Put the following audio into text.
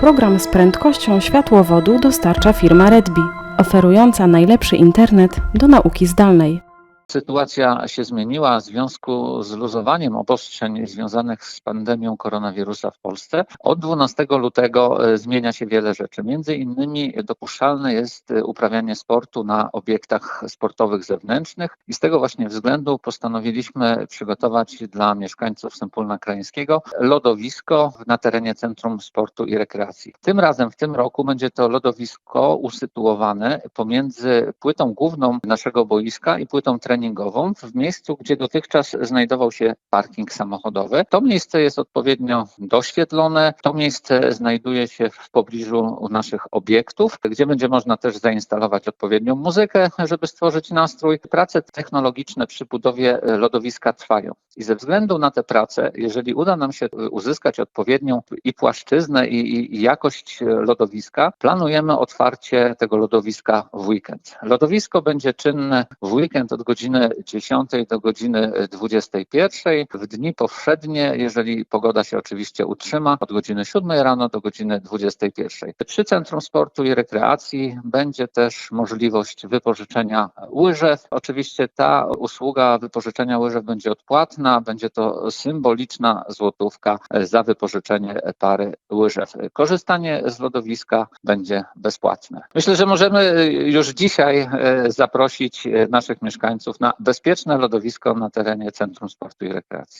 Program z prędkością światłowodu dostarcza firma Redbi, oferująca najlepszy internet do nauki zdalnej. Sytuacja się zmieniła w związku z luzowaniem obostrzeń związanych z pandemią koronawirusa w Polsce. Od 12 lutego e, zmienia się wiele rzeczy. Między innymi dopuszczalne jest e, uprawianie sportu na obiektach sportowych zewnętrznych i z tego właśnie względu postanowiliśmy przygotować dla mieszkańców Sępólna Krajeńskiego lodowisko na terenie Centrum Sportu i Rekreacji. Tym razem w tym roku będzie to lodowisko usytuowane pomiędzy płytą główną naszego boiska i płytą treningową w miejscu, gdzie dotychczas znajdował się parking samochodowy. To miejsce jest odpowiednio doświetlone. To miejsce znajduje się w pobliżu naszych obiektów, gdzie będzie można też zainstalować odpowiednią muzykę, żeby stworzyć nastrój. Prace technologiczne przy budowie lodowiska trwają. I ze względu na te prace, jeżeli uda nam się uzyskać odpowiednią i płaszczyznę, i, i jakość lodowiska, planujemy otwarcie tego lodowiska w weekend. Lodowisko będzie czynne w weekend od godziny 10 do godziny 21. W dni powszednie, jeżeli pogoda się oczywiście utrzyma, od godziny 7 rano do godziny 21. Przy Centrum Sportu i Rekreacji będzie też możliwość wypożyczenia łyżew. Oczywiście ta usługa wypożyczenia łyżew będzie odpłatna, będzie to symboliczna złotówka za wypożyczenie pary łyżew. Korzystanie z lodowiska będzie bezpłatne. Myślę, że możemy już dzisiaj e, zaprosić naszych mieszkańców na bezpieczne lodowisko na terenie Centrum Sportu i Rekreacji.